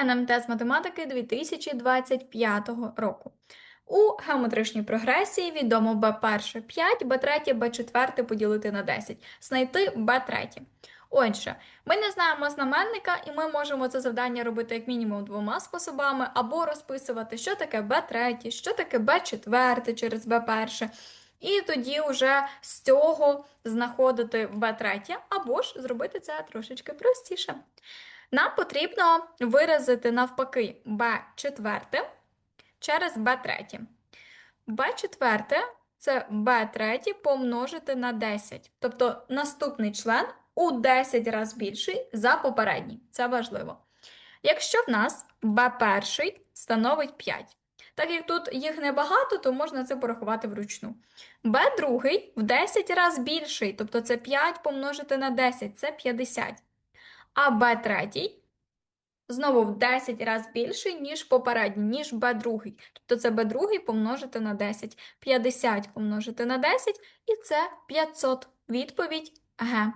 НМТ з математики 2025 року. У геометричній прогресії відомо b1 5, b3, b4 поділити на 10, знайти b3. Отже, ми не знаємо знаменника, і ми можемо це завдання робити як мінімум двома способами, або розписувати, що таке b3, що таке b4 через b1, і тоді вже з цього знаходити b3, або ж зробити це трошечки простіше. Нам потрібно виразити навпаки b4 через b3. b4 це b3 помножити на 10. Тобто наступний член у 10 разів більший за попередній. Це важливо. Якщо в нас b1 становить 5. Так як тут їх небагато, то можна це порахувати вручну. b2 в 10 разів більший, тобто це 5 помножити на 10, це 50. А b3 знову в 10 разів більший, ніж попередній, ніж b2. Тобто це b2 помножити на 10. 50 помножити на 10, і це 500. Відповідь Г.